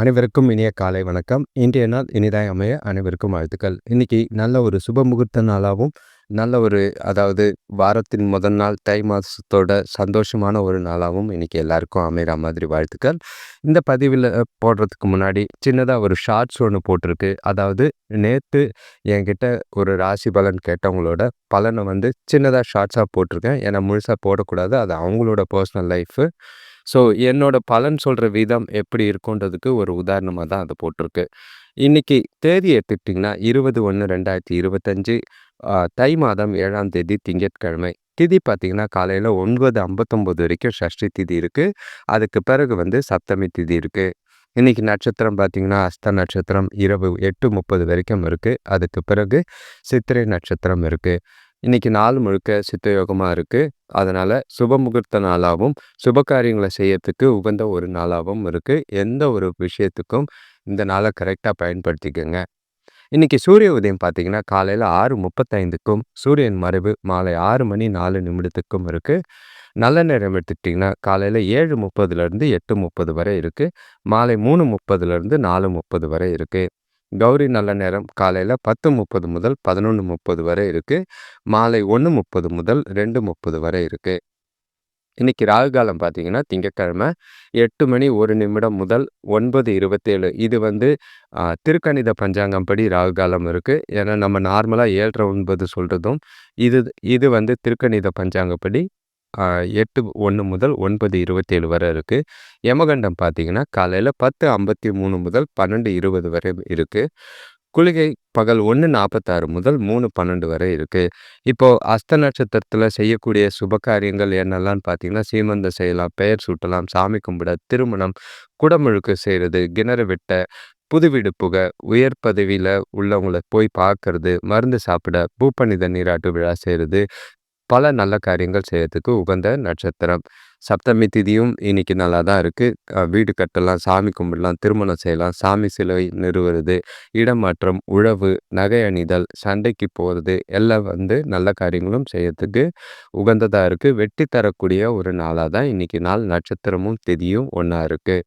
அனைவருக்கும் இனிய காலை வணக்கம். இன்றைய நாள் இனிதாய் அமைய அனைவருக்கும் வாழ்த்துக்கள். இன்னைக்கு நல்ல ஒரு சுப முகூர்த்த நாளாகவும் நல்ல ஒரு அதாவது வாரத்தின் முதல் நாள் தை மாதத்தோட சந்தோஷமான ஒரு நாளாகவும் இன்றைக்கி எல்லாருக்கும் அமைகிற மாதிரி வாழ்த்துக்கள். இந்த பதிவில் போடுறதுக்கு முன்னாடி சின்னதாக ஒரு ஷார்ட்ஸ் ஒன்று போட்டிருக்கு. அதாவது நேற்று என்கிட்ட ஒரு ராசி பலன் கேட்டவங்களோட பலனை வந்து சின்னதாக ஷார்ட்ஸாக போட்டிருக்கேன். ஏன்னா முழுசாக போடக்கூடாது. அது அவங்களோட பர்சனல் லைஃபு ஸோ என்னோட பலன் சொல்கிற விதம் எப்படி இருக்குன்றதுக்கு ஒரு உதாரணமாக தான் அது போட்டிருக்கு. இன்றைக்கி தேதி எடுத்துக்கிட்டிங்கன்னா இருபது ஒன்று ரெண்டாயிரத்தி இருபத்தஞ்சி தை மாதம் ஏழாம் தேதி திங்கட்கிழமை. திதி பார்த்திங்கன்னா காலையில் ஒன்பது ஐம்பத்தொம்போது வரைக்கும் ஷஷ்டி திதி இருக்குது அதுக்கு பிறகு வந்து சப்தமி திதி இருக்குது இன்றைக்கி நட்சத்திரம் பார்த்தீங்கன்னா அஸ்த நட்சத்திரம் இரவு எட்டு முப்பது வரைக்கும் இருக்குது அதுக்கு பிறகு சித்திரை நட்சத்திரம் இருக்குது இன்னைக்கு நாள் முழுக்க சித்தயோகமாக இருக்குது அதனால் சுப முகூர்த்த நாளாகவும் சுப காரியங்களை செய்யறதுக்கு உகந்த ஒரு நாளாகவும் இருக்குது எந்த ஒரு விஷயத்துக்கும் இந்த நாளை கரெக்டாக பயன்படுத்திக்கோங்க. இன்னைக்கு சூரிய உதயம் பார்த்திங்கன்னா காலையில் ஆறு முப்பத்தைந்துக்கும் சூரியன் மறைவு மாலை ஆறு மணி நாலு நிமிடத்துக்கும் இருக்குது நல்ல நேரம் எடுத்துக்கிட்டிங்கன்னா காலையில் ஏழு முப்பதுலேருந்து எட்டு முப்பது வரை இருக்குது மாலை மூணு முப்பதுலேருந்து நாலு முப்பது வரை இருக்குது கௌரி நல்ல நேரம் காலையில் பத்து முப்பது முதல் பதினொன்று முப்பது வரை இருக்குது மாலை ஒன்று முப்பது முதல் ரெண்டு முப்பது வரை இருக்குது இன்னைக்கு ராகு காலம் பார்த்தீங்கன்னா திங்கக்கிழமை எட்டு மணி ஒரு நிமிடம் முதல் ஒன்பது இருபத்தேழு. இது வந்து திருக்கணித பஞ்சாங்கம் படி ராகு காலம் இருக்குது ஏன்னா நம்ம நார்மலாக ஏழரை ஒன்பது சொல்கிறதும் இது இது வந்து திருக்கணித பஞ்சாங்கப்படி எட்டு ஒன்று முதல் ஒன்பது இருபத்தேழு வரை இருக்குது யமகண்டம் பார்த்தீங்கன்னா காலையில் பத்து ஐம்பத்தி மூணு முதல் பன்னெண்டு இருபது வரை இருக்குது குளிகை பகல் ஒன்று நாற்பத்தாறு முதல் மூணு பன்னெண்டு வரை இருக்குது இப்போது அஸ்த நட்சத்திரத்தில் செய்யக்கூடிய சுப காரியங்கள் என்னெல்லாம் பார்த்தீங்கன்னா சீமந்தம் செய்யலாம் பெயர் சூட்டலாம் சாமி கும்பிட திருமணம் குடமுழுக்கு செய்கிறது கிணறு வெட்ட புது வீடு புக உயர் பதவியில் உள்ளவங்களை போய் பார்க்கறது மருந்து சாப்பிட பூப்பணித நீராட்டு விழா செய்கிறது பல நல்ல காரியங்கள் செய்யறதுக்கு உகந்த நட்சத்திரம். சப்தமி திதியும் இன்னைக்கு நல்லா தான் இருக்குது வீடு கட்டலாம் சாமி கும்பிடலாம் திருமணம் செய்யலாம் சாமி சிலை நிறுவுறது இடமாற்றம் உழவு நகை அணிதல் சண்டைக்கு போகிறது எல்லாம் வந்து நல்ல காரியங்களும் செய்யறதுக்கு உகந்ததாக இருக்குது வெட்டி தரக்கூடிய ஒரு நாளாக தான் இன்னைக்கு நாள். நட்சத்திரமும் திதியும் ஒன்றா இருக்குது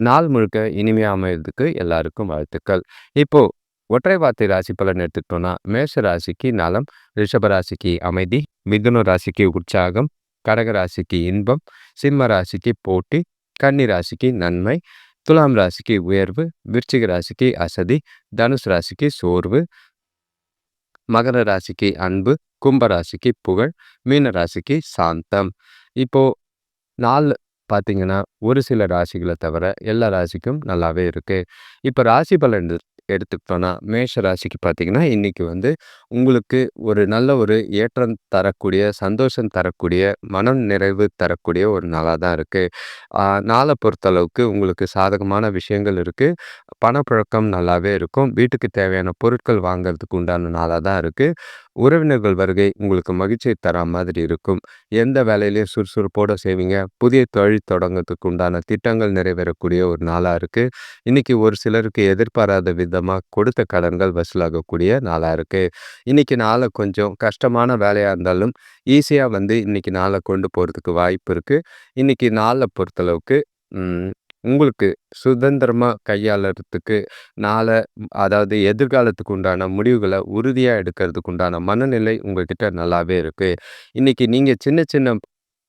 நாள் முழுக்க இனிமையாக அமைகிறதுக்கு எல்லாருக்கும் வாழ்த்துக்கள். இப்போது ஒற்றை வார்த்தை ராசி பலன் எடுத்துக்கிட்டோம்னா மேஷ ராசிக்கு நலம் ரிஷப ராசிக்கு அமைதி மிதுன ராசிக்கு உற்சாகம் கடக ராசிக்கு இன்பம் சிம்ம ராசிக்கு போட்டி கன்னி ராசிக்கு நன்மை துலாம் ராசிக்கு உயர்வு விருச்சிக ராசிக்கு அசதி தனுஷ் ராசிக்கு சோர்வு மகர ராசிக்கு அன்பு கும்ப ராசிக்கு புகழ் மீன ராசிக்கு சாந்தம். இப்போ நாள் பார்த்தீங்கன்னா ஒரு சில ராசிகளை தவிர எல்லா ராசிக்கும் நல்லாவே இருக்குது இப்போ ராசி பலன் எடுத்துக்கிட்டோன்னா மேஷ ராசிக்கு பார்த்திங்கன்னா இன்றைக்கி வந்து உங்களுக்கு ஒரு நல்ல ஒரு ஏற்றம் தரக்கூடிய சந்தோஷம் தரக்கூடிய மனம் நிறைவு தரக்கூடிய ஒரு நாளாக தான் இருக்குது நாளை பொறுத்தளவுக்கு உங்களுக்கு சாதகமான விஷயங்கள் இருக்குது பணப்புழக்கம் நல்லாவே இருக்கும். வீட்டுக்கு தேவையான பொருட்கள் வாங்கிறதுக்கு உண்டான நாளாக தான் இருக்குது உறவினர்கள் வருகை உங்களுக்கு மகிழ்ச்சியை தர மாதிரி இருக்கும். எந்த வேலையிலையும் சுறுசுறுப்போடு செய்வீங்க. புதிய தொழில் தொடங்கிறதுக்கு உண்டான திட்டங்கள் நிறைவேறக்கூடிய ஒரு நாளாக இருக்குது இன்றைக்கி ஒரு சிலருக்கு எதிர்பாராத விதம் மூலமாக கொடுத்த கடன்கள் வசூலாகக்கூடிய நாளாக இருக்குது இன்றைக்கி நாளை கொஞ்சம் கஷ்டமான வேலையாக இருந்தாலும் ஈஸியாக வந்து இன்றைக்கி நாளை கொண்டு போகிறதுக்கு வாய்ப்பு இருக்குது இன்றைக்கி நாளை பொறுத்தளவுக்கு உங்களுக்கு சுதந்திரமாக கையாளுறதுக்கு நாளை அதாவது எதிர்காலத்துக்கு உண்டான முடிவுகளை உறுதியாக எடுக்கிறதுக்கு உண்டான மனநிலை உங்கள்கிட்ட நல்லாவே இருக்குது இன்றைக்கி நீங்கள் சின்ன சின்ன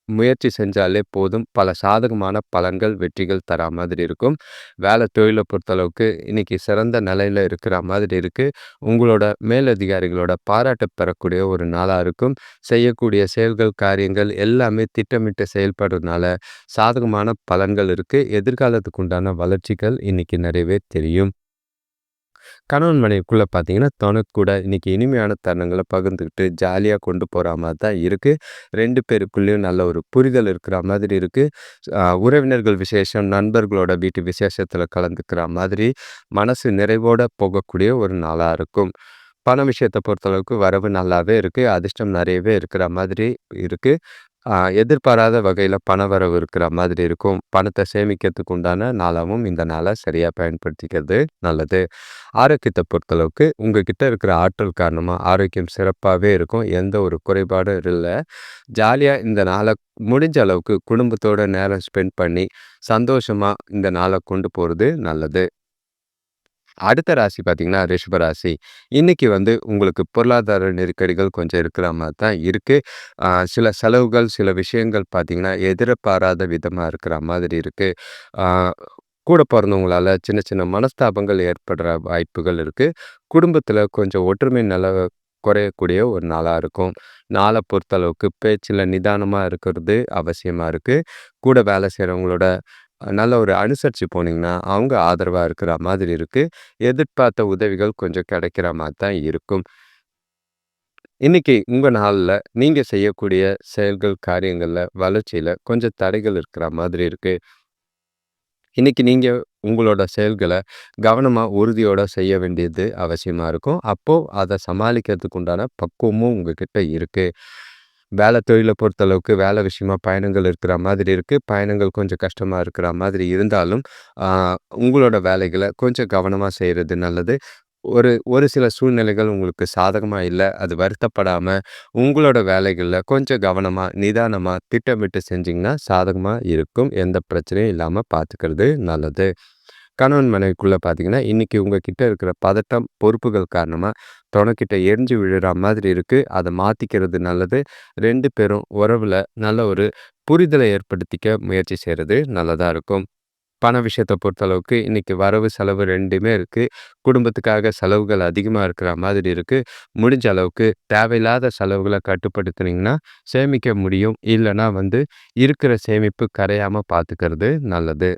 முயற்சி செஞ்சாலே போதும். பல சாதகமான பலன்கள் வெற்றிகள் தரா மாதிரி இருக்கும். வேலை தொழிலை பொறுத்தளவுக்கு இன்னைக்கு சிறந்த நிலையில் இருக்கிற மாதிரி இருக்குது உங்களோட மேலதிகாரிகளோட பாராட்டு பெறக்கூடிய ஒரு நாளாக இருக்கும். செய்யக்கூடிய செயல்கள் காரியங்கள் எல்லாமே திட்டமிட்டு செயல்படுறதுனால சாதகமான பலன்கள் இருக்குது எதிர்காலத்துக்கு உண்டான வளர்ச்சிகள் இன்னைக்கு நிறையவே தெரியும். கணவன் மனைவிக்குள்ளே பார்த்தீங்கன்னா தனக்கு கூட இன்றைக்கி இனிமையான தருணங்களை பகிர்ந்துக்கிட்டு ஜாலியாக கொண்டு போகிற மாதிரி தான் இருக்குது ரெண்டு பேருக்குள்ளேயும் நல்ல ஒரு புரிதல் இருக்கிற மாதிரி இருக்குது உறவினர்கள் விசேஷம் நண்பர்களோட வீட்டு விசேஷத்தில் கலந்துக்கிற மாதிரி மனசு நிறைவோடு போகக்கூடிய ஒரு நாளாக இருக்கும். பண விஷயத்தை பொறுத்தளவுக்கு வரவு நல்லாவே இருக்குது அதிர்ஷ்டம் நிறையவே இருக்கிற மாதிரி இருக்குது எதிர்பாராத வகையில பணவரவு இருக்கிற மாதிரி இருக்கும். பணத்தை சேமிக்கிறதுக்கு உண்டான நாளாகவும் இந்த நாளை சரியாக பயன்படுத்திக்கிறது நல்லது. ஆரோக்கியத்தை பொறுத்தளவுக்கு உங்ககிட்ட இருக்கிற ஆற்றல் காரணமாக ஆரோக்கியம் சிறப்பாகவே இருக்கும். எந்த ஒரு குறைபாடும் இல்லை ஜாலியாக இந்த நாளை முடிஞ்ச அளவுக்கு குடும்பத்தோட நேரம் ஸ்பெண்ட் பண்ணி, சந்தோஷமாக இந்த நாளை கொண்டு போகிறது நல்லது. அடுத்த ராசி பார்த்தீங்கன்னா, ரிஷப ராசி. இன்றைக்கி வந்து உங்களுக்கு பொருளாதார நெருக்கடிகள் கொஞ்சம் இருக்கிற மாதிரி தான் இருக்குது சில செலவுகள், சில விஷயங்கள் பார்த்தீங்கன்னா, எதிர்பாராத விதமாக இருக்கிற மாதிரி இருக்குது கூட பிறந்தவங்களால் சின்ன சின்ன மனஸ்தாபங்கள் ஏற்படுற வாய்ப்புகள் இருக்குது குடும்பத்தில் கொஞ்சம் ஒற்றுமை நில குறையக்கூடிய ஒரு நாளாக இருக்கும். நாளை பொறுத்தளவுக்கு பேச்சில் நிதானமாக இருக்கிறது அவசியமாக இருக்குது கூட வேலை செய்கிறவங்களோட நல்ல ஒரு அனுசரித்து போனீங்கன்னா, அவங்க ஆதரவாக இருக்கிற மாதிரி இருக்குது எதிர்பார்த்த உதவிகள் கொஞ்சம் கிடைக்கிற மாதிரி தான் இருக்கும். இன்னைக்கு உங்கள் நாளில் நீங்கள் செய்யக்கூடிய செயல்கள், காரியங்களில் வளர்ச்சியில் கொஞ்சம் தடைகள் இருக்கிற மாதிரி இருக்குது இன்றைக்கி நீங்கள் உங்களோட செயல்களை கவனமாக உறுதியோடு செய்ய வேண்டியது அவசியமாக இருக்கும். அப்போது அதை சமாளிக்கிறதுக்கு உண்டான பக்குவமும் உங்ககிட்ட இருக்குது வேலை தொழிலை பொறுத்தளவுக்கு வேலை விஷயமா பயணங்கள் இருக்கிற மாதிரி இருக்குது பயணங்கள் கொஞ்சம் கஷ்டமாக இருக்கிற மாதிரி இருந்தாலும், உங்களோட வேலைகளை கொஞ்சம் கவனமாக செய்கிறது நல்லது. ஒரு ஒரு சில சூழ்நிலைகள் உங்களுக்கு சாதகமாக இல்லை அது வருத்தப்படாமல் உங்களோட வேலைகளில் கொஞ்சம் கவனமாக நிதானமாக திட்டமிட்டு செஞ்சிங்கன்னா சாதகமாக இருக்கும். எந்த பிரச்சனையும் இல்லாமல் பார்த்துக்கிறது நல்லது. கணவன் மனைவிக்குள்ளே பார்த்தீங்கன்னா, இன்றைக்கி உங்ககிட்ட இருக்கிற பதட்டம், பொறுப்புகள் காரணமாக துணைக்கிட்ட எரிஞ்சு விழுற மாதிரி இருக்குது அதை மாற்றிக்கிறது நல்லது. ரெண்டு பேரும் உறவில் நல்ல ஒரு புரிதலை ஏற்படுத்திக்க முயற்சி செய்கிறது நல்லதாக இருக்கும். பண விஷயத்தை பொறுத்தளவுக்கு இன்றைக்கி வரவு, செலவு ரெண்டுமே இருக்குது குடும்பத்துக்காக செலவுகள் அதிகமாக இருக்கிற மாதிரி இருக்குது முடிஞ்ச அளவுக்கு தேவையில்லாத செலவுகளை கட்டுப்படுத்துனீங்கன்னா, சேமிக்க முடியும். இல்லைன்னா வந்து இருக்கிற சேமிப்பு கரையாமல் பார்த்துக்கிறது நல்லது.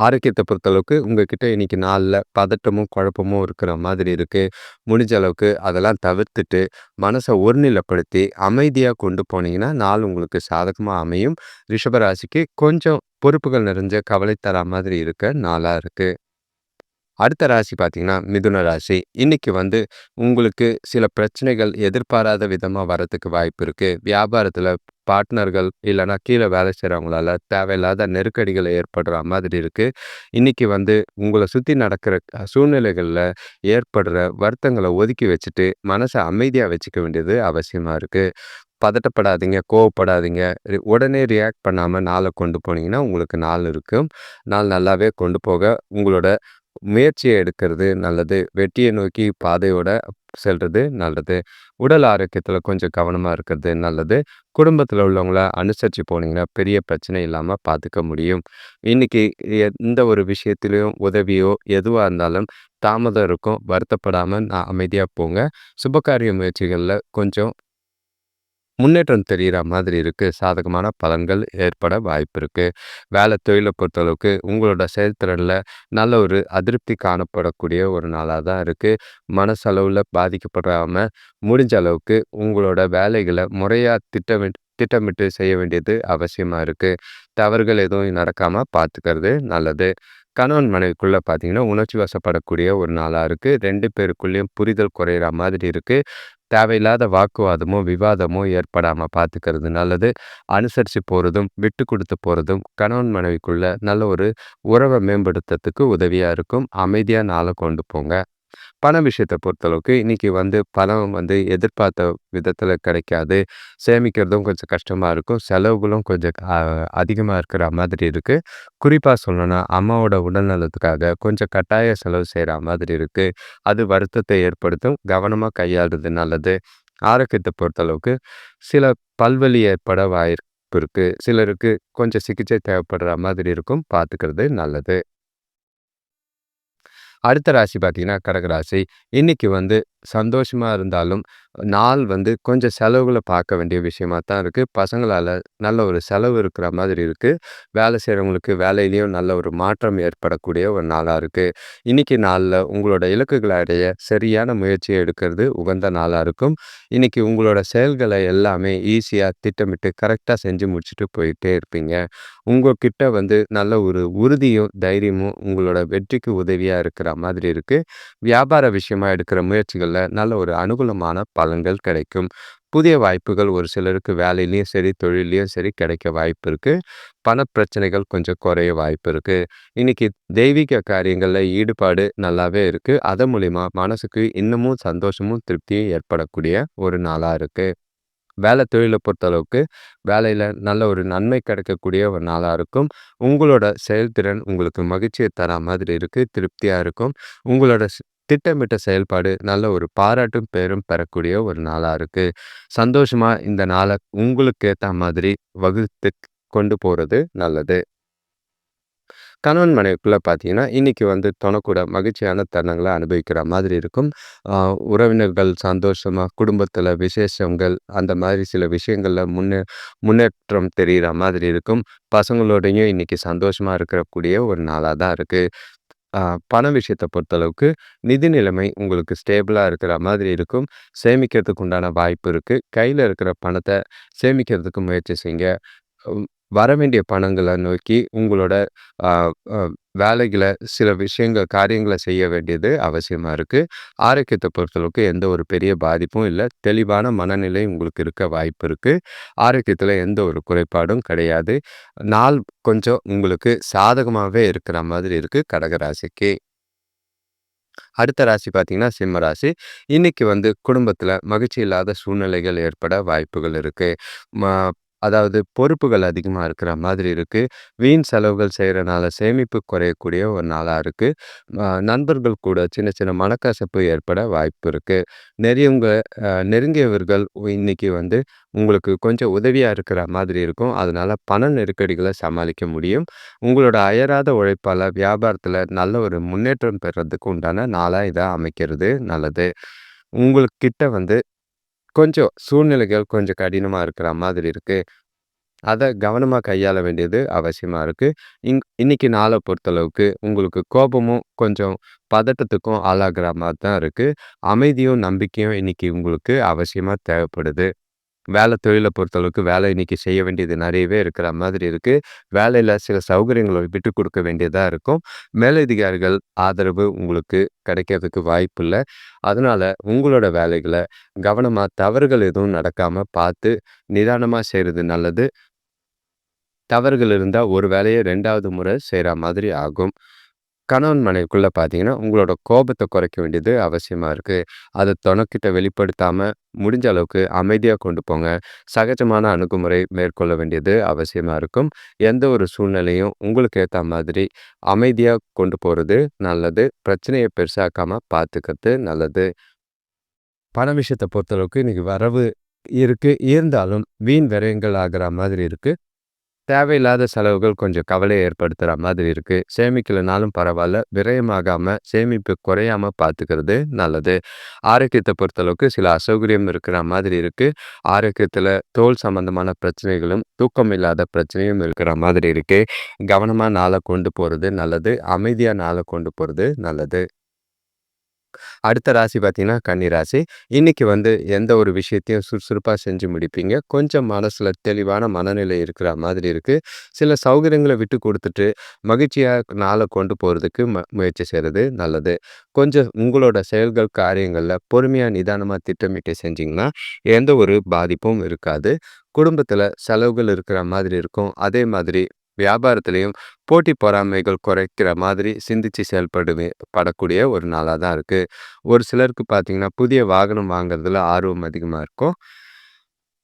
ஆரோக்கியத்தை பொறுத்தளவுக்கு உங்ககிட்ட இன்றைக்கி நாளில் பதட்டமும், குழப்பமும் இருக்கிற மாதிரி இருக்குது முடிஞ்ச அளவுக்கு அதெல்லாம் தவிர்த்துட்டு, மனசை ஒருநிலைப்படுத்தி அமைதியாக கொண்டு போனீங்கன்னா, நாள் உங்களுக்கு சாதகமாக அமையும். ரிஷப ராசிக்கு கொஞ்சம் பொறுப்புகள் நிறைஞ்ச கவலை தரா மாதிரி இருக்க நாளாக இருக்குது அடுத்த ராசி பார்த்தீங்கன்னா, மிதுன ராசி. இன்றைக்கி வந்து உங்களுக்கு சில பிரச்சனைகள் எதிர்பாராத விதமாக வரத்துக்கு வாய்ப்பு இருக்குது வியாபாரத்தில் பார்ட்னர்கள் இல்லைனா கீழே வேலை செய்கிறவங்களால தேவையில்லாத நெருக்கடிகளை ஏற்படுற மாதிரி இருக்குது இன்றைக்கி வந்து உங்களை சுற்றி நடக்கிற சூழ்நிலைகளில் ஏற்படுற வருத்தங்களை ஒதுக்கி வச்சுட்டு, மனசை அமைதியாக வச்சுக்க வேண்டியது அவசியமாக இருக்குது பதட்டப்படாதீங்க, கோவப்படாதீங்க. உடனே ரியாக்ட் பண்ணாமல் நாளை கொண்டு போனீங்கன்னா, உங்களுக்கு நாள் இருக்கும். நாள் நல்லாவே கொண்டு போக உங்களோட முயற்சியை எடுக்கிறது நல்லது. வெற்றியை நோக்கி பாதையோட செல்வது நல்லது. உடல் ஆரோக்கியத்தில் கொஞ்சம் கவனமாக இருக்கிறது நல்லது. குடும்பத்தில் உள்ளவங்கள அனுசரித்து போனீங்கன்னா, பெரிய பிரச்சனை இல்லாமல் பார்த்துக்க முடியும். இன்னைக்கு எந்த ஒரு விஷயத்திலயும் உதவியோ, எதுவாக இருந்தாலும் தாமதம் இருக்கும். வருத்தப்படாமல் நான் அமைதியாக போங்க. சுபகாரிய முயற்சிகளில் கொஞ்சம் முன்னேற்றம் தெரிகிற மாதிரி இருக்குது சாதகமான பலன்கள் ஏற்பட வாய்ப்பு இருக்குது வேலை தொழிலை பொறுத்தளவுக்கு உங்களோட செயல்திறனில் நல்ல ஒரு அதிருப்தி காணப்படக்கூடிய ஒரு நாளாக தான் இருக்குது மனசளவில் பாதிக்கப்படாமல் முடிஞ்ச அளவுக்கு உங்களோட வேலைகளை முறையாக திட்டமிட் திட்டமிட்டு செய்ய வேண்டியது அவசியமாக இருக்குது தவறுகள் எதுவும் நடக்காமல் பார்த்துக்கிறது நல்லது. கணவன் மனைவிக்குள்ளே பார்த்தீங்கன்னா, உணர்ச்சி வசப்படக்கூடிய ஒரு நாளாக இருக்குது ரெண்டு பேருக்குள்ளேயும் புரிதல் குறையிற மாதிரி இருக்குது தேவையில்லாத வாக்குவாதமோ, விவாதமோ ஏற்படாமல் பார்த்துக்கிறது நல்லது. அனுசரித்து போகிறதும் விட்டு கொடுத்து போகிறதும் கணவன் மனைவிக்குள்ளே நல்ல ஒரு உறவை மேம்படுத்துறதுக்கு உதவியாக இருக்கும். அமைதியாக நாளை கொண்டு போங்க. பண விஷயத்த பொறுத்தளவுக்கு இன்னைக்கு வந்து பணம் வந்து எதிர்பார்த்த விதத்தில் கிடைக்காது. சேமிக்கிறதும் கொஞ்சம் கஷ்டமாக இருக்கும். செலவுகளும் கொஞ்சம் அதிகமாக இருக்கிற மாதிரி இருக்குது குறிப்பாக சொல்லணும்னா, அம்மாவோட உடல்நலத்துக்காக கொஞ்சம் கட்டாய செலவு செய்கிற மாதிரி இருக்குது அது வருத்தத்தை ஏற்படுத்தும். கவனமாக கையாளுறது நல்லது. ஆரோக்கியத்தை பொறுத்தளவுக்கு சில பல்வலி ஏற்பட வாய்ப்பு இருக்குது சிலருக்கு கொஞ்சம் சிகிச்சை தேவைப்படுற மாதிரி இருக்கும். பார்த்துக்கிறது நல்லது. அடுத்த ராசி பார்த்தீங்கன்னா, கடகராசி ராசி. இன்னைக்கு வந்து சந்தோஷமாக இருந்தாலும், நாள் வந்து கொஞ்சம் செலவுகளை பார்க்க வேண்டிய விஷயமா தான் இருக்குது பசங்களால் நல்ல ஒரு செலவு இருக்கிற மாதிரி இருக்குது வேலை செய்கிறவங்களுக்கு வேலையிலையும் நல்ல ஒரு மாற்றம் ஏற்படக்கூடிய ஒரு நாளாக இருக்குது இன்றைக்கி நாளில் உங்களோட இலக்குகள அடைய சரியான முயற்சியை எடுக்கிறது உகந்த நாளாக இருக்கும். இன்றைக்கி உங்களோட செயல்களை எல்லாமே ஈஸியாக திட்டமிட்டு கரெக்டாக செஞ்சு முடிச்சுட்டு போயிட்டே இருப்பீங்க. உங்கள்கிட்ட வந்து நல்ல ஒரு உறுதியும், தைரியமும் உங்களோட வெற்றிக்கு உதவியாக இருக்கிற மாதிரி இருக்குது வியாபார விஷயமாக எடுக்கிற முயற்சிகள் முயற்சிகள்ல நல்ல ஒரு அனுகூலமான பலன்கள் கிடைக்கும். புதிய வாய்ப்புகள் ஒரு சிலருக்கு வேலையிலையும் சரி, தொழிலையும் சரி கிடைக்க வாய்ப்பு இருக்கு. பணப்பிரச்சனைகள் கொஞ்சம் குறைய வாய்ப்பு இருக்கு. இன்னைக்கு தெய்வீக காரியங்களில் ஈடுபாடு நல்லாவே இருக்கு. அதன் மூலிமா மனசுக்கு இன்னமும் சந்தோஷமும், திருப்தியும் ஏற்படக்கூடிய ஒரு நாளாக இருக்கு. வேலை தொழிலை பொறுத்தளவுக்கு, வேலையில் நல்ல ஒரு நன்மை கிடைக்கக்கூடிய ஒரு நாளாக இருக்கும். உங்களோட செயல்திறன் உங்களுக்கு மகிழ்ச்சியை தரா மாதிரி இருக்கு. திருப்தியாக இருக்கும். உங்களோட திட்டமிட்ட செயல்பாடு நல்ல ஒரு பாராட்டும், பேரும் பெறக்கூடிய ஒரு நாளாக இருக்குது சந்தோஷமா இந்த நாள உங்களுக்கு ஏற்ற மாதிரி வகுத்து கொண்டு போகிறது நல்லது. கணவன் மனைவிக்குள்ளே பார்த்தீங்கன்னா, இன்னைக்கு வந்து தொணக்கூட மகிழ்ச்சியான தருணங்களை அனுபவிக்கிற மாதிரி இருக்கும். உறவினர்கள் சந்தோஷமா, குடும்பத்தில் விசேஷங்கள், அந்த மாதிரி சில விஷயங்களில் முன்னே முன்னேற்றம் தெரியிற மாதிரி இருக்கும். பசங்களோடையும் இன்னைக்கு சந்தோஷமா இருக்கக்கூடிய ஒரு நாளாக தான் இருக்குது பண விஷயத்தை பொறுத்தளவுக்கு, நிதி நிலைமை உங்களுக்கு ஸ்டேபிளாக இருக்கிற மாதிரி இருக்கும். சேமிக்கிறதுக்கு உண்டான வாய்ப்பு இருக்குது கையில் இருக்கிற பணத்தை சேமிக்கிறதுக்கு முயற்சி செய்யுங்க. வர வேண்டிய பணங்களை நோக்கி உங்களோட வேலைகளை சில விஷயங்கள், காரியங்களை செய்ய வேண்டியது அவசியமாக இருக்குது ஆரோக்கியத்தை பொறுத்தளவுக்கு எந்த ஒரு பெரிய பாதிப்பும் இல்லை தெளிவான மனநிலை உங்களுக்கு இருக்க வாய்ப்பு இருக்குது ஆரோக்கியத்தில் எந்த ஒரு குறைபாடும் கிடையாது. நாள் கொஞ்சம் உங்களுக்கு சாதகமாகவே இருக்கிற மாதிரி இருக்குது கடக ராசிக்கு. அடுத்த ராசி பார்த்தீங்கன்னா, சிம்ம ராசி. இன்னைக்கு வந்து குடும்பத்தில் மகிழ்ச்சி இல்லாத சூழ்நிலைகள் ஏற்பட வாய்ப்புகள் இருக்குது அதாவது பொறுப்புகள் அதிகமாக இருக்கிற மாதிரி இருக்குது வீண் செலவுகள் செய்கிறனால சேமிப்பு குறையக்கூடிய ஒரு நாளாக இருக்குது நண்பர்கள் கூட சின்ன சின்ன மனக்கசப்பு ஏற்பட வாய்ப்பு இருக்குது நெறியவங்க நெருங்கியவர்கள் இன்றைக்கி வந்து உங்களுக்கு கொஞ்சம் உதவியாக இருக்கிற மாதிரி இருக்கும். அதனால் பண நெருக்கடிகளை சமாளிக்க முடியும். உங்களோட அயராத உழைப்பால் வியாபாரத்தில் நல்ல ஒரு முன்னேற்றம் பெறதுக்கு உண்டான நாளாக இதை அமைக்கிறது நல்லது. உங்களுக்கிட்ட வந்து கொஞ்சம் சூழ்நிலைகள் கொஞ்சம் கடினமாக இருக்கிற மாதிரி இருக்குது அதை கவனமாக கையாள வேண்டியது அவசியமாக இருக்குது இங் இன்னைக்கு நாளை பொறுத்தளவுக்கு உங்களுக்கு கோபமும், கொஞ்சம் பதட்டத்துக்கும் ஆளாகிற மாதிரி தான் இருக்குது அமைதியும், நம்பிக்கையும் இன்னைக்கு உங்களுக்கு அவசியமாக தேவைப்படுது. வேலை தொழிலை பொறுத்தளவுக்கு வேலை இன்னைக்கு செய்ய வேண்டியது நிறையவே இருக்கிற மாதிரி இருக்குது வேலையில் சில சௌகரியங்களை விட்டு கொடுக்க வேண்டியதாக இருக்கும். மேலதிகாரிகள் ஆதரவு உங்களுக்கு கிடைக்கிறதுக்கு வாய்ப்பு இல்லை அதனால் உங்களோட வேலைகளை கவனமாக தவறுகள் எதுவும் நடக்காமல் பார்த்து நிதானமாக செய்கிறது நல்லது. தவறுகள் இருந்தால் ஒரு வேலையை ரெண்டாவது முறை செய்கிற மாதிரி ஆகும். கணவன் மனைவிக்குள்ளே பார்த்தீங்கன்னா, உங்களோட கோபத்தை குறைக்க வேண்டியது அவசியமாக இருக்குது அதை தொணக்கிட்ட வெளிப்படுத்தாமல் முடிஞ்ச அளவுக்கு அமைதியாக கொண்டு போங்க. சகஜமான அணுகுமுறை மேற்கொள்ள வேண்டியது அவசியமாக இருக்கும். எந்த ஒரு சூழ்நிலையும் உங்களுக்கு ஏற்ற மாதிரி அமைதியாக கொண்டு போகிறது நல்லது. பிரச்சனையை பெருசாக்காமல் பார்த்துக்கிறது நல்லது. பண விஷயத்தை பொறுத்தளவுக்கு இன்றைக்கி வரவு இருக்குது இருந்தாலும் வீண் விரயங்கள் ஆகிற மாதிரி இருக்குது தேவையில்லாத செலவுகள் கொஞ்சம் கவலையை ஏற்படுத்துகிற மாதிரி இருக்குது சேமிக்கலனாலும் பரவாயில்ல விரயமாகாமல் சேமிப்பு குறையாம பார்த்துக்கிறது நல்லது. ஆரோக்கியத்தை பொறுத்தளவுக்கு சில அசௌகரியம் இருக்கிற மாதிரி இருக்குது ஆரோக்கியத்தில் தோல் சம்பந்தமான பிரச்சனைகளும், தூக்கம் இல்லாத பிரச்சனையும் இருக்கிற மாதிரி இருக்குது கவனமாக நாளை கொண்டு போகிறது நல்லது. அமைதியாக நாளை கொண்டு போகிறது நல்லது. அடுத்த ராசி பார்த்தீங்கன்னா, கன்னி ராசி. இன்னைக்கு வந்து எந்த ஒரு விஷயத்தையும் சுறுசுறுப்பாக செஞ்சு முடிப்பீங்க. கொஞ்சம் மனசில் தெளிவான மனநிலை இருக்கிற மாதிரி இருக்குது சில சௌகரியங்களை விட்டு கொடுத்துட்டு மகிழ்ச்சியாக நாளை கொண்டு போகிறதுக்கு ம முயற்சி செய்கிறது நல்லது. கொஞ்சம் உங்களோட செயல்கள், காரியங்களில் பொறுமையாக நிதானமாக திட்டமிட்டு செஞ்சிங்கன்னா எந்த ஒரு பாதிப்பும் இருக்காது. குடும்பத்தில் செலவுகள் இருக்கிற மாதிரி இருக்கும். அதே மாதிரி வியாபாரத்துலேயும் போட்டி பொறாமைகள் குறைக்கிற மாதிரி சிந்திச்சு செயல்படுவே படக்கூடிய ஒரு நாளாக தான் இருக்குது ஒரு சிலருக்கு பார்த்தீங்கன்னா, புதிய வாகனம் வாங்குறதுல ஆர்வம் அதிகமாக இருக்கும்.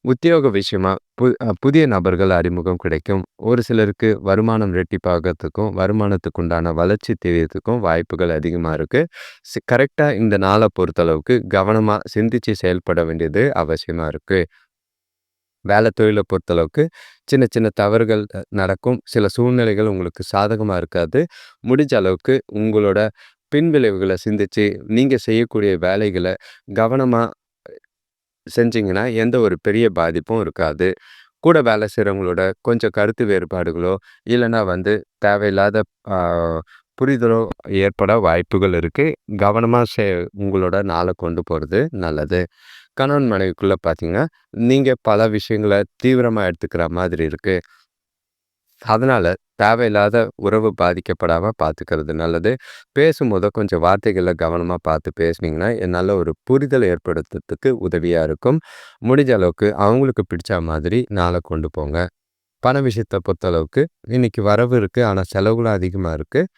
உத்தியோக விஷயமா பு புதிய நபர்கள் அறிமுகம் கிடைக்கும். ஒரு சிலருக்கு வருமானம் ரெட்டிப்பாகிறதுக்கும் வருமானத்துக்கு உண்டான வளர்ச்சி தெரியறதுக்கும் வாய்ப்புகள் அதிகமாக இருக்குது கரெக்டாக இந்த நாளை பொறுத்தளவுக்கு கவனமாக சிந்தித்து செயல்பட வேண்டியது அவசியமாக இருக்குது வேலை தொழிலை பொறுத்தளவுக்கு சின்ன சின்ன தவறுகள் நடக்கும். சில சூழ்நிலைகள் உங்களுக்கு சாதகமாக இருக்காது. முடிஞ்ச அளவுக்கு உங்களோட பின்விளைவுகளை சிந்திச்சு, நீங்கள் செய்யக்கூடிய வேலைகளை கவனமாக செஞ்சிங்கன்னா எந்த ஒரு பெரிய பாதிப்பும் இருக்காது. கூட வேலை செய்கிறவங்களோட கொஞ்சம் கருத்து வேறுபாடுகளோ, இல்லைன்னா வந்து தேவையில்லாத புரிதலோ ஏற்பட வாய்ப்புகள் இருக்குது கவனமாக செ உங்களோட நாளை கொண்டு போகிறது நல்லது. கணவன் மனைவிக்குள்ளே பார்த்தீங்கன்னா, நீங்கள் பல விஷயங்களை தீவிரமாக எடுத்துக்கிற மாதிரி இருக்குது அதனால் தேவையில்லாத உறவு பாதிக்கப்படாமல் பார்த்துக்கிறது நல்லது. பேசும்போது கொஞ்சம் வார்த்தைகளை கவனமாக பார்த்து பேசுனீங்கன்னா, நல்ல ஒரு புரிதல் ஏற்படுத்துறதுக்கு உதவியாக இருக்கும். முடிஞ்ச அளவுக்கு அவங்களுக்கு பிடிச்ச மாதிரி நாளை கொண்டு போங்க. பண விஷயத்தை பொறுத்தளவுக்கு இன்றைக்கி வரவு இருக்குது ஆனால் செலவுகளும் அதிகமாக இருக்குது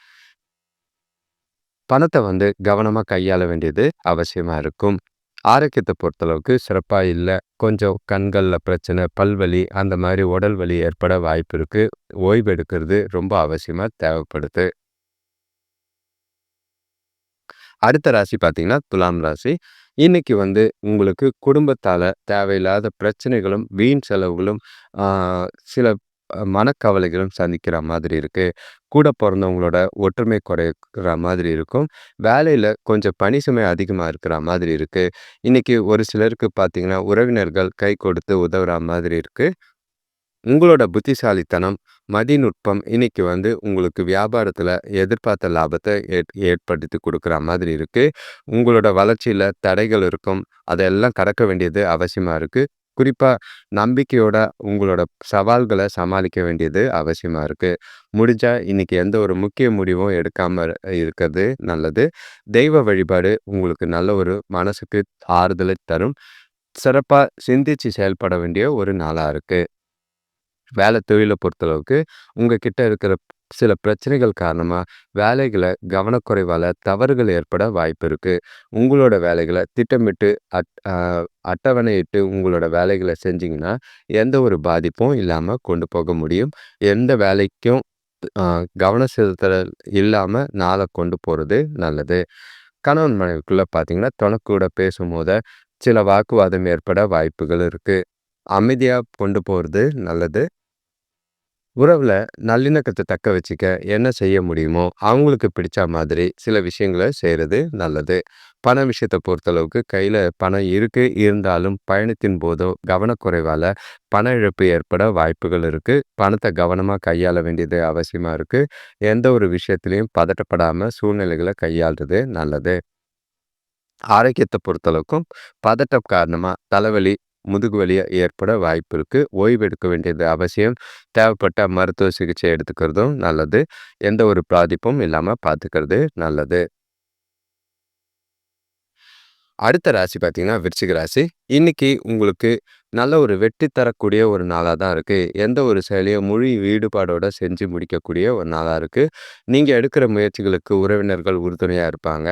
பணத்தை வந்து கவனமாக கையாள வேண்டியது அவசியமாக இருக்கும். ஆரோக்கியத்தை பொறுத்தளவுக்கு சிறப்பாக இல்லை கொஞ்சம் கண்களில் பிரச்சனை, பல்வலி அந்த மாதிரி உடல் வலி ஏற்பட வாய்ப்பு இருக்குது ஓய்வு எடுக்கிறது ரொம்ப அவசியமாக தேவைப்படுது. அடுத்த ராசி பார்த்தீங்கன்னா, துலாம் ராசி. இன்னைக்கு வந்து உங்களுக்கு குடும்பத்தால் தேவையில்லாத பிரச்சனைகளும், வீண் செலவுகளும், சில மனக்கவலைகளும் சந்திக்கிற மாதிரி இருக்குது கூட பிறந்தவங்களோட ஒற்றுமை குறைக்கிற மாதிரி இருக்கும். வேலையில் கொஞ்சம் பணி சுமை அதிகமாக இருக்கிற மாதிரி இருக்குது இன்றைக்கி ஒரு சிலருக்கு பார்த்தீங்கன்னா, உறவினர்கள் கை கொடுத்து உதவுற மாதிரி இருக்குது உங்களோட புத்திசாலித்தனம், மதிநுட்பம் இன்னைக்கு வந்து உங்களுக்கு வியாபாரத்தில் எதிர்பார்த்த லாபத்தை ஏற் ஏற்படுத்தி கொடுக்குற மாதிரி இருக்குது உங்களோட வளர்ச்சியில் தடைகள் இருக்கும். அதெல்லாம் கடக்க வேண்டியது அவசியமாக இருக்குது குறிப்பாக நம்பிக்கையோட உங்களோட சவால்களை சமாளிக்க வேண்டியது அவசியமாக இருக்குது முடிஞ்சால் இன்றைக்கி எந்த ஒரு முக்கிய முடிவும் எடுக்காமல் இருக்கிறது நல்லது. தெய்வ வழிபாடு உங்களுக்கு நல்ல ஒரு மனசுக்கு ஆறுதலை தரும். சிறப்பாக சிந்தித்து செயல்பட வேண்டிய ஒரு நாளாக இருக்குது வேலை தொழிலை பொறுத்தளவுக்கு, உங்கள் கிட்ட இருக்கிற சில பிரச்சனைகள் காரணமாக வேலைகளை கவனக்குறைவால் தவறுகள் ஏற்பட வாய்ப்பு இருக்குது உங்களோட வேலைகளை திட்டமிட்டு அட் அட்டவணையிட்டு உங்களோட வேலைகளை செஞ்சிங்கன்னா எந்த ஒரு பாதிப்பும் இல்லாமல் கொண்டு போக முடியும். எந்த வேலைக்கும் கவனம் செலுத்துதல் இல்லாமல் நாளை கொண்டு போகிறது நல்லது. கணவன் மனைவிக்குள்ளே பார்த்தீங்கன்னா, தொணக்கூட பேசும்போது சில வாக்குவாதம் ஏற்பட வாய்ப்புகள் இருக்குது அமைதியாக கொண்டு போகிறது நல்லது. உறவுல நல்லிணக்கத்தை தக்க வச்சுக்க என்ன செய்ய முடியுமோ, அவங்களுக்கு பிடிச்ச மாதிரி சில விஷயங்கள செய்கிறது நல்லது. பண விஷயத்தை பொறுத்தளவுக்கு கையில் பணம் இருக்கு. இருந்தாலும் பயணத்தின் போதோ, கவனக்குறைவால் பண இழப்பு ஏற்பட வாய்ப்புகள் இருக்குது பணத்தை கவனமாக கையாள வேண்டியது அவசியமாக இருக்குது எந்த ஒரு விஷயத்துலையும் பதட்டப்படாமல் சூழ்நிலைகளை கையாள்றது நல்லது. ஆரோக்கியத்தை பொறுத்தளவுக்கும் பதட்டம் காரணமாக தலைவலி, முதுகு வலியாக ஏற்பட வாய்ப்பு இருக்குது ஓய்வு எடுக்க வேண்டியது அவசியம். தேவைப்பட்ட மருத்துவ சிகிச்சை எடுத்துக்கிறதும் நல்லது. எந்த ஒரு பாதிப்பும் இல்லாமல் பார்த்துக்கிறது நல்லது. அடுத்த ராசி பார்த்தீங்கன்னா, விருச்சிக ராசி. இன்னைக்கு உங்களுக்கு நல்ல ஒரு வெற்றி தரக்கூடிய ஒரு நாளாக தான் இருக்குது எந்த ஒரு செயலையும் முழு ஈடுபாடோட செஞ்சு முடிக்கக்கூடிய ஒரு நாளாக இருக்குது நீங்கள் எடுக்கிற முயற்சிகளுக்கு உறவினர்கள் உறுதுணையாக இருப்பாங்க.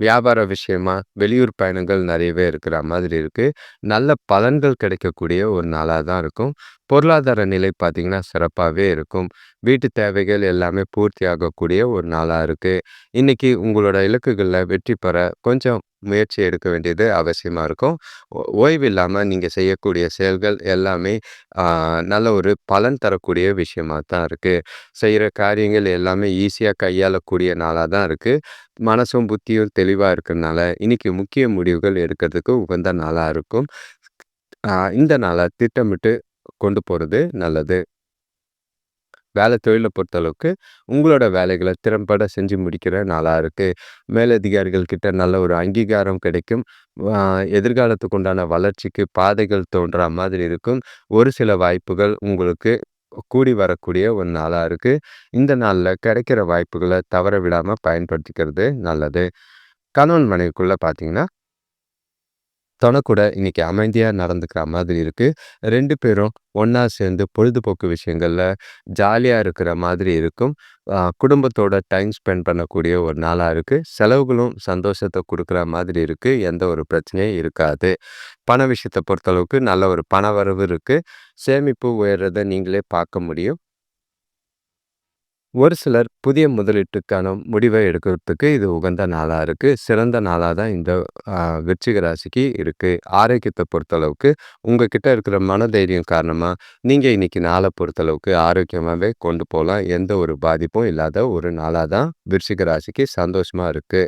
வியாபார விஷயமா வெளியூர் பயணங்கள் நிறையவே இருக்கிற மாதிரி இருக்குது நல்ல பலன்கள் கிடைக்கக்கூடிய ஒரு நாளாக தான் இருக்கும். பொருளாதார நிலை பார்த்திங்கன்னா சிறப்பாகவே இருக்கும். வீட்டு தேவைகள் எல்லாமே பூர்த்தி ஆகக்கூடிய ஒரு நாளாக இருக்குது இன்றைக்கி உங்களோட இலக்குகளில் வெற்றி பெற கொஞ்சம் முயற்சி எடுக்க வேண்டியது அவசியமாக இருக்கும். ஓய்வில்லாமல் ஓய்வு செய்யக்கூடிய செயல்கள் எல்லாமே நல்ல ஒரு பலன் தரக்கூடிய விஷயமாக தான் இருக்குது செய்கிற காரியங்கள் எல்லாமே ஈஸியாக கையாளக்கூடிய நாளாக தான் இருக்குது மனசும், புத்தியும் தெளிவாக இருக்கிறதுனால இன்றைக்கி முக்கிய முடிவுகள் எடுக்கிறதுக்கு உகந்த நாளாக இருக்கும். இந்த நாளை திட்டமிட்டு கொண்டு போகிறது நல்லது. வேலை தொழிலை பொறுத்தளவுக்கு, உங்களோட வேலைகளை திறம்பட செஞ்சு முடிக்கிற நாளாக இருக்குது மேலதிகாரிகள்கிட்ட நல்ல ஒரு அங்கீகாரம் கிடைக்கும். எதிர்காலத்துக்கு உண்டான வளர்ச்சிக்கு பாதைகள் தோன்றா மாதிரி இருக்கும். ஒரு சில வாய்ப்புகள் உங்களுக்கு கூடி வரக்கூடிய ஒரு நாளாக இருக்குது இந்த நாளில் கிடைக்கிற வாய்ப்புகளை தவற விடாமல் பயன்படுத்திக்கிறது நல்லது. கணவன் மனைவிக்குள்ளே பார்த்தீங்கன்னா தனக்கூட இன்னைக்கு அமைதியாக நடந்துக்கிற மாதிரி இருக்குது ரெண்டு பேரும் ஒன்றா சேர்ந்து பொழுதுபோக்கு விஷயங்களில் ஜாலியாக இருக்கிற மாதிரி இருக்கும். குடும்பத்தோட டைம் ஸ்பெண்ட் பண்ணக்கூடிய ஒரு நாளாக இருக்குது செலவுகளும் சந்தோஷத்தை கொடுக்குற மாதிரி இருக்குது எந்த ஒரு பிரச்சனையும் இருக்காது. பண விஷயத்த பொறுத்தளவுக்கு நல்ல ஒரு பண வரவு இருக்குது சேமிப்பு உயர்றதை நீங்களே பார்க்க முடியும். ஒரு சிலர் புதிய முதலீட்டுக்கான முடிவை எடுக்கிறதுக்கு இது உகந்த நாளாக இருக்குது சிறந்த நாளாக தான் இந்த அ விருச்சிக ராசிக்கு இருக்குது ஆரோக்கியத்தை பொறுத்தளவுக்கு, உங்கள் கிட்ட இருக்கிற மனதைரியம் காரணமாக நீங்கள் இன்றைக்கி நாளை பொறுத்தளவுக்கு ஆரோக்கியமாகவே கொண்டு போகலாம் எந்த ஒரு பாதிப்பும் இல்லாத ஒரு நாளாக தான் விருச்சிக ராசிக்கு சந்தோஷமாக இருக்குது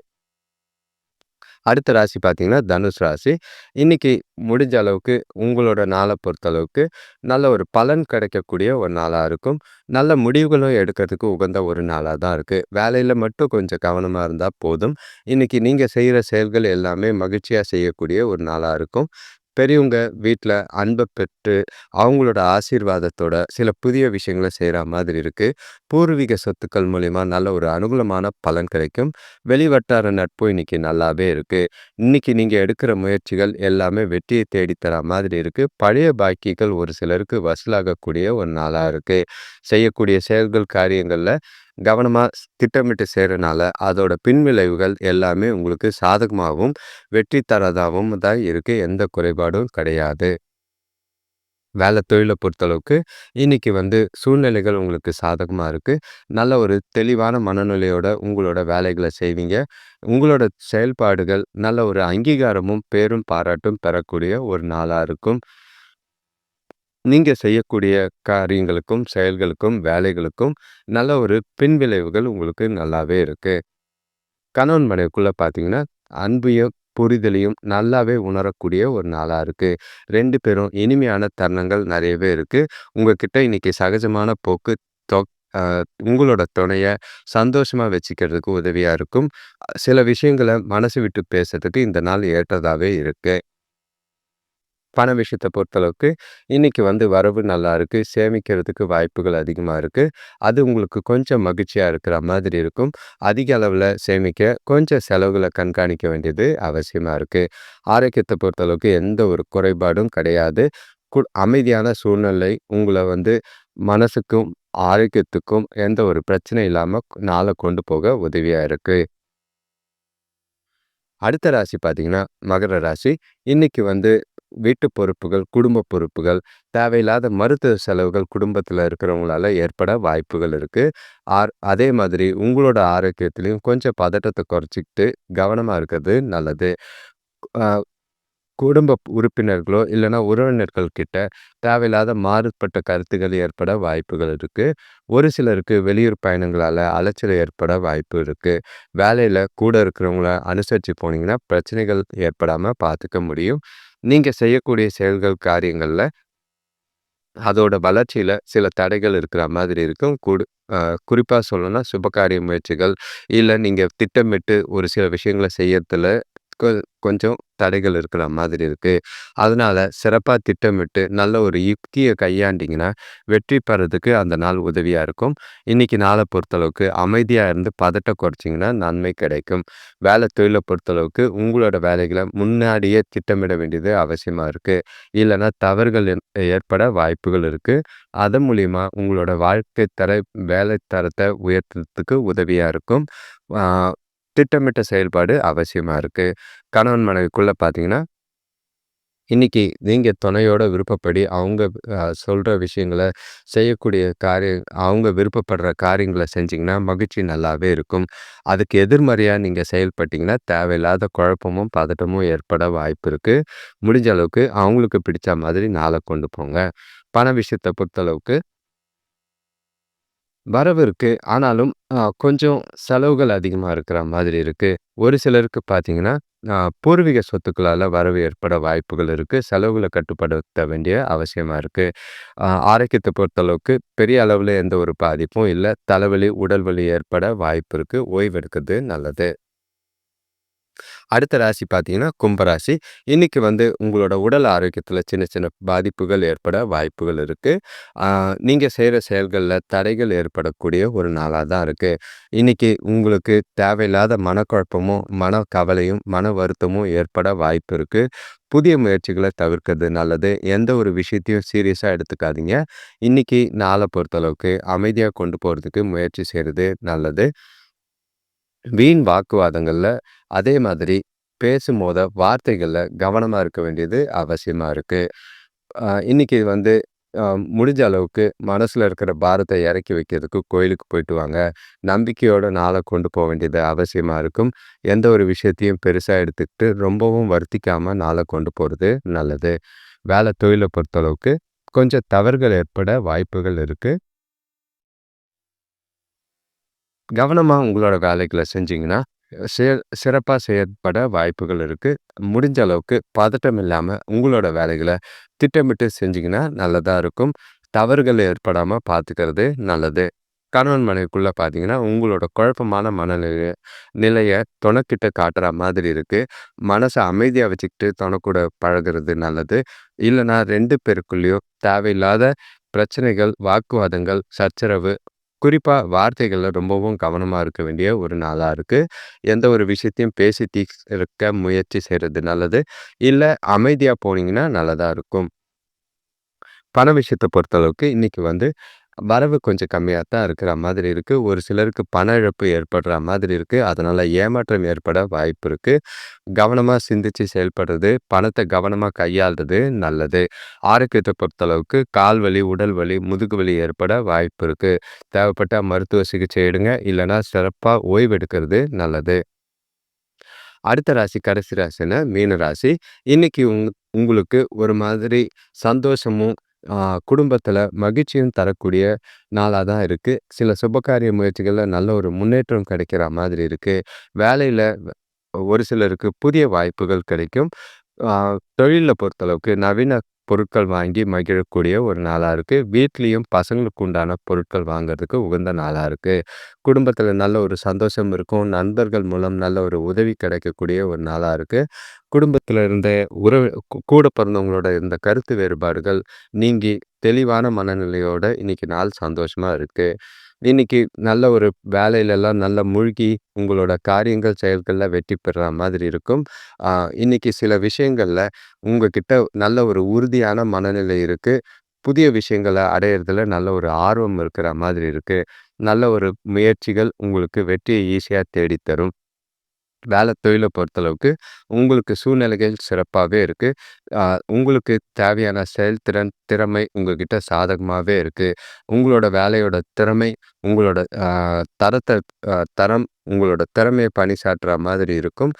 அடுத்த ராசி பார்த்தீங்கன்னா, தனுஷ் ராசி. இன்றைக்கி முடிஞ்ச அளவுக்கு உங்களோட நாளை பொறுத்தளவுக்கு, நல்ல ஒரு பலன் கிடைக்கக்கூடிய ஒரு நாளாக இருக்கும். நல்ல முடிவுகளும் எடுக்கிறதுக்கு உகந்த ஒரு நாளாக தான் இருக்குது வேலையில் மட்டும் கொஞ்சம் கவனமாக இருந்தால் போதும். இன்னைக்கு நீங்கள் செய்கிற செயல்கள் எல்லாமே மகிழ்ச்சியாக செய்யக்கூடிய ஒரு நாளாக இருக்கும். பெரியவங்க வீட்டில் அன்பை பெற்று அவங்களோட ஆசீர்வாதத்தோட சில புதிய விஷயங்களை செய்கிற மாதிரி இருக்குது பூர்வீக சொத்துக்கள் மூலிமா நல்ல ஒரு அனுகூலமான பலன் கிடைக்கும். வெளிவட்டார நட்பு இன்னைக்கு நல்லாவே இருக்குது இன்னைக்கு நீங்கள் எடுக்கிற முயற்சிகள் எல்லாமே வெற்றியை தேடித்தர மாதிரி இருக்குது பழைய பாக்கிகள் ஒரு சிலருக்கு வசூலாகக்கூடிய ஒரு நாளாக இருக்குது செய்யக்கூடிய செயல்கள் காரியங்களில் கவனமாக திட்டமிட்டு செய்கிறனால அதோட பின்விளைவுகள் எல்லாமே உங்களுக்கு சாதகமாகவும் வெற்றி தரதாகவும் தான் இருக்குது எந்த குறைபாடும் கிடையாது. வேலை தொழிலை பொறுத்தளவுக்கு இன்னைக்கு வந்து சூழ்நிலைகள் உங்களுக்கு சாதகமாக இருக்குது நல்ல ஒரு தெளிவான மனநிலையோட உங்களோட வேலைகளை செய்வீங்க. உங்களோட செயல்பாடுகள் நல்ல ஒரு அங்கீகாரமும் பேரும் பாராட்டும் பெறக்கூடிய ஒரு நாளாக இருக்கும். நீங்கள் செய்யக்கூடிய காரியங்களுக்கும் செயல்களுக்கும் வேலைகளுக்கும் நல்ல ஒரு பின்விளைவுகள் உங்களுக்கு நல்லாவே இருக்குது கணவன் மனைவிக்குள்ளே பார்த்தீங்கன்னா அன்பையும் புரிதலையும் நல்லாவே உணரக்கூடிய ஒரு நாளாக இருக்குது ரெண்டு பேரும் இனிமையான தருணங்கள் நிறையவே இருக்குது உங்ககிட்ட இன்னைக்கு சகஜமான போக்கு தொக் உங்களோட துணையை சந்தோஷமாக வச்சுக்கிறதுக்கு உதவியாக இருக்கும். சில விஷயங்களை மனசு விட்டு பேசுறதுக்கு இந்த நாள் ஏற்றதாகவே இருக்குது பண விஷயத்தை பொறுத்தளவுக்கு இன்னைக்கு வந்து வரவு நல்லா இருக்குது சேமிக்கிறதுக்கு வாய்ப்புகள் அதிகமாக இருக்குது அது உங்களுக்கு கொஞ்சம் மகிழ்ச்சியாக இருக்கிற மாதிரி இருக்கும். அதிக அளவில் சேமிக்க கொஞ்சம் செலவுகளை கண்காணிக்க வேண்டியது அவசியமாக இருக்குது ஆரோக்கியத்தை பொறுத்தளவுக்கு எந்த ஒரு குறைபாடும் கிடையாது. கு அமைதியான சூழ்நிலை உங்களை வந்து மனசுக்கும் ஆரோக்கியத்துக்கும் எந்த ஒரு பிரச்சனை இல்லாமல் நாளை கொண்டு போக உதவியாக இருக்குது அடுத்த ராசி பார்த்தீங்கன்னா மகர ராசி. இன்றைக்கி வந்து வீட்டு பொறுப்புகள் குடும்ப பொறுப்புகள் தேவையில்லாத மருத்துவ செலவுகள் குடும்பத்தில் இருக்கிறவங்களால ஏற்பட வாய்ப்புகள் இருக்குது ஆர் அதே மாதிரி உங்களோட ஆரோக்கியத்திலையும் கொஞ்சம் பதட்டத்தை குறைச்சிக்கிட்டு கவனமாக இருக்கிறது நல்லது. குடும்ப உறுப்பினர்களோ இல்லைன்னா உறவினர்கள் கிட்ட தேவையில்லாத மாறுபட்ட கருத்துக்கள் ஏற்பட வாய்ப்புகள் இருக்குது ஒரு சிலருக்கு வெளியூர் பயணங்களால் அலைச்சல் ஏற்பட வாய்ப்பு இருக்குது வேலையில் கூட இருக்கிறவங்கள அனுசரித்து போனீங்கன்னா பிரச்சனைகள் ஏற்படாமல் பார்த்துக்க முடியும். நீங்கள் செய்யக்கூடிய செயல்கள் காரியங்களில் அதோட வளர்ச்சியில் சில தடைகள் இருக்கிற மாதிரி இருக்கும். கூடு குறிப்பாக சொல்லணும்னா சுபகாரிய முயற்சிகள் இல்லை நீங்கள் திட்டமிட்டு ஒரு சில விஷயங்களை செய்யறதுல கொஞ்சம் தடைகள் இருக்கிற மாதிரி இருக்குது அதனால் சிறப்பாக திட்டமிட்டு நல்ல ஒரு யுக்தியை கையாண்டிங்கன்னா வெற்றி பெறதுக்கு அந்த நாள் உதவியாக இருக்கும். இன்றைக்கி நாளை பொறுத்தளவுக்கு அமைதியாக இருந்து பதட்ட குறைச்சிங்கன்னா நன்மை கிடைக்கும். வேலை தொழிலை பொறுத்தளவுக்கு உங்களோட வேலைகளை முன்னாடியே திட்டமிட வேண்டியது அவசியமாக இருக்குது இல்லைன்னா தவறுகள் ஏற்பட வாய்ப்புகள் இருக்குது அதன் மூலிமா உங்களோட வாழ்க்கை தர வேலை தரத்தை உயர்த்துறதுக்கு உதவியாக இருக்கும். திட்டமிட்ட செயல்பாடு அவசியமாக இருக்குது கணவன் மனைவிக்குள்ளே பார்த்தீங்கன்னா இன்றைக்கி நீங்கள் துணையோட விருப்பப்படி அவங்க சொல்கிற விஷயங்களை செய்யக்கூடிய காரிய அவங்க விருப்பப்படுற காரியங்களை செஞ்சிங்கன்னா மகிழ்ச்சி நல்லாவே இருக்கும். அதுக்கு எதிர்மறையாக நீங்கள் செயல்பட்டிங்கன்னா தேவையில்லாத குழப்பமும் பதட்டமும் ஏற்பட வாய்ப்பு இருக்குது முடிஞ்ச அளவுக்கு அவங்களுக்கு பிடிச்ச மாதிரி நாளை கொண்டு போங்க. பண விஷயத்தை பொறுத்தளவுக்கு வரவு இருக்கு. ஆனாலும் கொஞ்சம் செலவுகள் அதிகமாக இருக்கிற மாதிரி இருக்கு. ஒரு சிலருக்கு பார்த்தீங்கன்னா, பூர்வீக சொத்துக்களால் வரவு ஏற்பட வாய்ப்புகள் இருக்குது செலவுகளை கட்டுப்படுத்த வேண்டிய அவசியமாக இருக்குது ஆரோக்கியத்தை பொறுத்தளவுக்கு பெரிய அளவில் எந்த ஒரு பாதிப்பும் இல்லை தலைவலி, உடல் வலி ஏற்பட வாய்ப்பு இருக்குது ஓய்வெடுக்கிறது நல்லது. அடுத்த ராசி பார்த்தீங்கன்னா கும்பராசி. இன்னைக்கு வந்து உங்களோட உடல் ஆரோக்கியத்தில் சின்ன சின்ன பாதிப்புகள் ஏற்பட வாய்ப்புகள் இருக்குது நீங்கள் செய்கிற செயல்களில் தடைகள் ஏற்படக்கூடிய ஒரு நாளாக தான் இருக்குது இன்னைக்கு உங்களுக்கு தேவையில்லாத மனக்குழப்பமும் மன கவலையும் மன வருத்தமும் ஏற்பட வாய்ப்பு இருக்குது புதிய முயற்சிகளை தவிர்க்கிறது நல்லது. எந்த ஒரு விஷயத்தையும் சீரியஸாக எடுத்துக்காதீங்க. இன்னைக்கு நாளை பொறுத்தளவுக்கு அமைதியாக கொண்டு போகிறதுக்கு முயற்சி செய்கிறது நல்லது. வீண் வாக்குவாதங்களில் அதே மாதிரி பேசும்போத வார்த்தைகளில் கவனமாக இருக்க வேண்டியது அவசியமாக இருக்குது இன்றைக்கி வந்து முடிஞ்ச அளவுக்கு மனசில் இருக்கிற பாரத்தை இறக்கி வைக்கிறதுக்கு கோயிலுக்கு போயிட்டு வாங்க. நம்பிக்கையோட நாளை கொண்டு போக வேண்டியது அவசியமாக இருக்கும். எந்த ஒரு விஷயத்தையும் பெருசாக எடுத்துக்கிட்டு ரொம்பவும் வருத்திக்காமல் நாளை கொண்டு போகிறது நல்லது. வேலை தொழிலை பொறுத்தளவுக்கு கொஞ்சம் தவறுகள் ஏற்பட வாய்ப்புகள் இருக்குது கவனமாக உங்களோட வேலைகளை செஞ்சிங்கன்னா செய சிறப்பாக செயற்பட வாய்ப்புகள் இருக்குது முடிஞ்ச அளவுக்கு பதட்டம் இல்லாமல் உங்களோட வேலைகளை திட்டமிட்டு செஞ்சிங்கன்னா நல்லதாக இருக்கும். தவறுகள் ஏற்படாமல் பார்த்துக்கிறது நல்லது. கணவன் மனைவிக்குள்ளே பார்த்தீங்கன்னா உங்களோட குழப்பமான மனநிலை நிலையை துணைக்கிட்ட காட்டுற மாதிரி இருக்குது மனசை அமைதியாக வச்சுக்கிட்டு துணக்கூட பழகிறது நல்லது. இல்லைனா ரெண்டு பேருக்குள்ளேயோ தேவையில்லாத பிரச்சனைகள் வாக்குவாதங்கள் சச்சரவு குறிப்பாக வார்த்தைகளில் ரொம்பவும் கவனமாக இருக்க வேண்டிய ஒரு நாளாக இருக்குது எந்த ஒரு விஷயத்தையும் பேசி தீர்க்க முயற்சி செய்கிறது நல்லது. இல்லை அமைதியாக போனீங்கன்னா நல்லதாக இருக்கும். பண விஷயத்தை பொறுத்தளவுக்கு இன்றைக்கி வந்து வரவு கொஞ்சம் கம்மியாக தான் இருக்கிற மாதிரி இருக்குது ஒரு சிலருக்கு பண இழப்பு ஏற்படுற மாதிரி இருக்குது அதனால் ஏமாற்றம் ஏற்பட வாய்ப்பு இருக்குது கவனமாக சிந்தித்து செயல்படுறது பணத்தை கவனமாக கையாளுறது நல்லது. ஆரோக்கியத்தை பொறுத்தளவுக்கு கால் வலி உடல் வலி முதுகு வலி ஏற்பட வாய்ப்பு இருக்குது தேவைப்பட்ட மருத்துவ சிகிச்சை எடுங்க. இல்லைனா சிறப்பாக ஓய்வெடுக்கிறது நல்லது. அடுத்த ராசி கடைசி ராசின்னா மீன ராசி. இன்னைக்கு உங் உங்களுக்கு ஒரு மாதிரி சந்தோஷமும் குடும்பத்தில் மகிழ்ச்சியும் தரக்கூடிய நாளாக தான் இருக்குது சில சுபகாரிய முயற்சிகளில் நல்ல ஒரு முன்னேற்றம் கிடைக்கிற மாதிரி இருக்குது வேலையில் ஒரு சிலருக்கு புதிய வாய்ப்புகள் கிடைக்கும். தொழிலில் பொறுத்தளவுக்கு நவீன பொருட்கள் வாங்கி மகிழக்கூடிய ஒரு நாளாக இருக்குது வீட்லேயும் பசங்களுக்கு உண்டான பொருட்கள் வாங்குறதுக்கு உகந்த நாளாக இருக்குது குடும்பத்தில் நல்ல ஒரு சந்தோஷம் இருக்கும். நண்பர்கள் மூலம் நல்ல ஒரு உதவி கிடைக்கக்கூடிய ஒரு நாளாக இருக்குது குடும்பத்தில் இருந்த உறவு கூட பிறந்தவங்களோட இருந்த கருத்து வேறுபாடுகள் நீங்கி தெளிவான மனநிலையோட இன்னைக்கு நாள் சந்தோஷமாக இருக்குது இன்னைக்கு நல்ல ஒரு வேலையிலலாம் நல்ல மூழ்கி உங்களோட காரியங்கள் செயல்களில் வெற்றி பெறுற மாதிரி இருக்கும். இன்னைக்கு சில விஷயங்களில் உங்ககிட்ட நல்ல ஒரு உறுதியான மனநிலை இருக்குது புதிய விஷயங்களை அடையிறதுல நல்ல ஒரு ஆர்வம் இருக்கிற மாதிரி இருக்குது நல்ல ஒரு முயற்சிகள் உங்களுக்கு வெற்றியை ஈஸியாக தேடித்தரும். வேலை தொழிலை பொறுத்தளவுக்கு உங்களுக்கு சூழ்நிலைகள் சிறப்பாகவே இருக்குது உங்களுக்கு தேவையான செயல்திறன் திறமை உங்ககிட்ட சாதகமாகவே இருக்குது உங்களோட வேலையோட திறமை உங்களோட தரத்தை தரம் உங்களோட திறமையை பணி சாட்டுற மாதிரி இருக்கும்.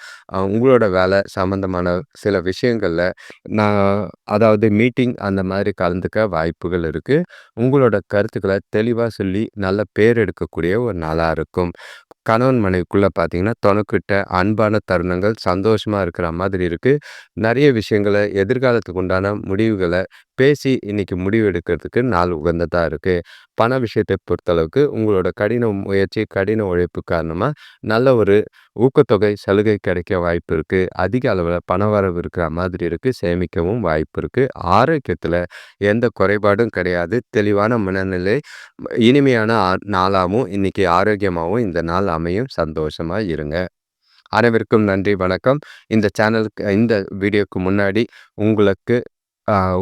உங்களோட வேலை சம்மந்தமான சில விஷயங்களில் நான் அதாவது மீட்டிங் அந்த மாதிரி கலந்துக்க வாய்ப்புகள் இருக்குது உங்களோட கருத்துக்களை தெளிவாக சொல்லி நல்ல பேர் எடுக்கக்கூடிய ஒரு நாளாக இருக்கும். கணவன் மனைவிக்குள்ளே பார்த்தீங்கன்னா தொணக்கிட்ட அன்பான தருணங்கள் சந்தோஷமாக இருக்கிற மாதிரி இருக்குது நிறைய விஷயங்களை எதிர்காலத்துக்கு உண்டான முடிவுகளை பேசி இன்னைக்கு முடிவு எடுக்கிறதுக்கு நாள் உகந்ததாக இருக்குது பண விஷயத்தை பொறுத்தளவுக்கு உங்களோட கடின முயற்சி கடின உழைப்பு காரணமாக நல்ல ஒரு ஊக்கத்தொகை சலுகை கிடைக்க வாய்ப்பு இருக்குது அதிக அளவில் பண வரவு இருக்கிற மாதிரி இருக்குது சேமிக்கவும் வாய்ப்பு இருக்குது ஆரோக்கியத்தில் எந்த குறைபாடும் கிடையாது. தெளிவான மனநிலை இனிமையான நாளாகவும் இன்றைக்கி ஆரோக்கியமாகவும் இந்த நாள் அமையும். சந்தோஷமாக இருங்க. அனைவருக்கும் நன்றி வணக்கம். இந்த சேனலுக்கு இந்த வீடியோக்கு முன்னாடி உங்களுக்கு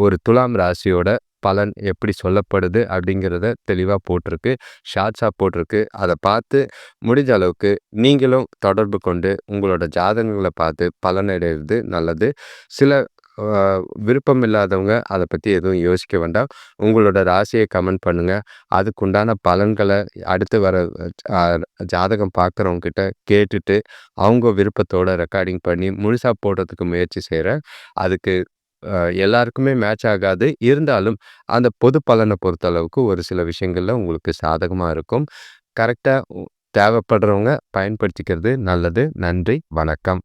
ஒரு துலாம் ராசியோட பலன் எப்படி சொல்லப்படுது அப்படிங்கிறத தெளிவாக போட்டிருக்கு ஷார்ட்ஸாக போட்டிருக்கு. அதை பார்த்து முடிஞ்ச அளவுக்கு நீங்களும் தொடர்பு கொண்டு உங்களோட ஜாதகங்களை பார்த்து பலனடைகிறது நல்லது. சில விருப்பம் இல்லாதவங்க அதை பற்றி எதுவும் யோசிக்க வேண்டாம். உங்களோட ராசியை கமெண்ட் பண்ணுங்கள் அதுக்குண்டான பலன்களை அடுத்து வர ஜாதகம் பார்க்குறவங்கக்கிட்ட கேட்டுட்டு அவங்க விருப்பத்தோட ரெக்கார்டிங் பண்ணி முழுசாக போடுறதுக்கு முயற்சி செய்கிறேன் அதுக்கு எல்லாருக்குமே மேட்ச் ஆகாது. இருந்தாலும் அந்த பொது பலனை பொறுத்தளவுக்கு ஒரு சில விஷயங்களில் உங்களுக்கு சாதகமாக இருக்கும். கரெக்டாக தேவைப்படுறவங்க பயன்படுத்திக்கிறது நல்லது. நன்றி. வணக்கம்.